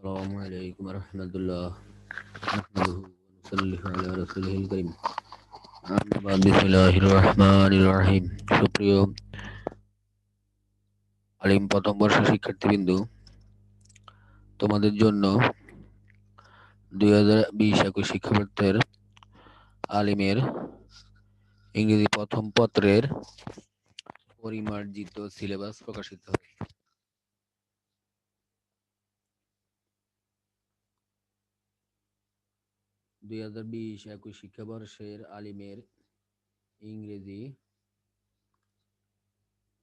السلام عليكم ورحمة الله نحمده ونصلي على رسوله الكريم أما بعد بسم الله الرحمن الرحيم সুপ্রিয় আলিম প্রথম বর্ষ শিক্ষার্থীবৃন্দু তোমাদের জন্য দুই হাজার বিশ একুশ শিক্ষাবর্ষের আলিমের ইংরেজি প্রথম পত্রের পরিমার্জিত সিলেবাস প্রকাশিত হয় দুই হাজার বিশ একুশ শিক্ষাবর্ষের আলিমের ইংরেজি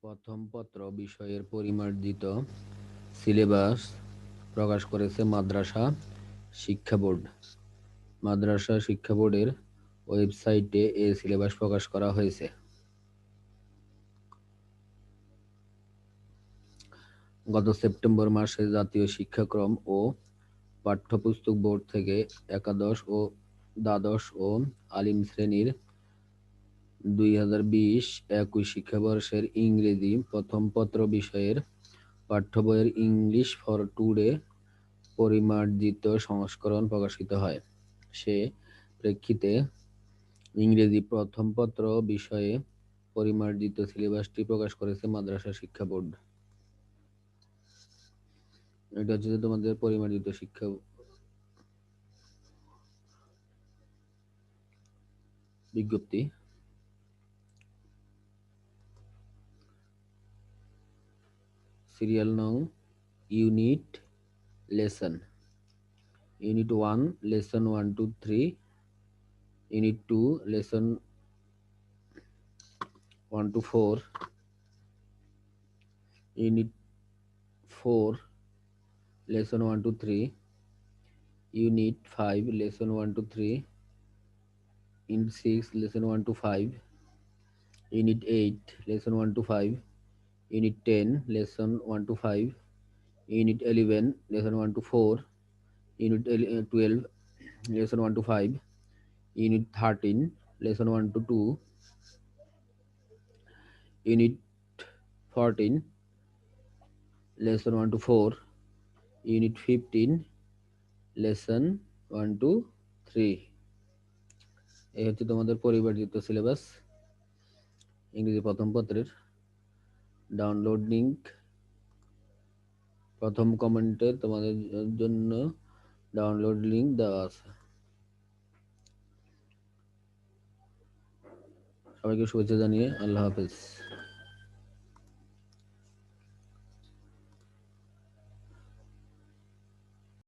প্রথম পত্র বিষয়ের পরিমার্জিত সিলেবাস প্রকাশ করেছে মাদ্রাসা শিক্ষা বোর্ড। মাদ্রাসা শিক্ষা বোর্ডের ওয়েবসাইটে এ সিলেবাস প্রকাশ করা হয়েছে। গত সেপ্টেম্বর মাসে জাতীয় শিক্ষাক্রম ও পাঠ্যপুস্তক বোর্ড থেকে একাদশ ও দ্বাদশ ও আলিম শ্রেণির দুই হাজার বিশ একুশ শিক্ষাবর্ষের ইংরেজি প্রথম পত্র বিষয়ের পাঠ্য বইয়ের ইংলিশ ফর টুডে পরিমার্জিত সংস্করণ প্রকাশিত হয়। সে প্রেক্ষিতে ইংরেজি প্রথম পত্র বিষয়ে পরিমার্জিত সিলেবাসটি প্রকাশ করেছে মাদ্রাসা শিক্ষা বোর্ড। এটা হচ্ছে যে তোমাদের পরিমার্জিত শিক্ষা। বিজ্ঞপ্তি। সিরিয়াল নং, unit, lesson. Unit one, lesson one, two, three. Unit two, lesson one, two, four. Unit four lesson 1 to 3 unit 5 lesson 1 to 3 unit 6 lesson 1 to 5 unit 8 lesson 1 to 5 unit 10 lesson 1 to 5 unit 11 lesson 1 to 4 unit uh, 12 lesson 1 to 5 unit 13 lesson 1 to 2 unit 14 lesson 1 to 4 unit fifteen lesson one two three এই হচ্ছে তোমাদের পরিবর্তিত syllabus ইংরেজি প্রথম পত্রের download link প্রথম কমেন্টে তোমাদের জন্য ডাউনলোড লিঙ্ক দেওয়া আছে। সবাইকে শুভেচ্ছা জানিয়ে আল্লাহ হাফেজ।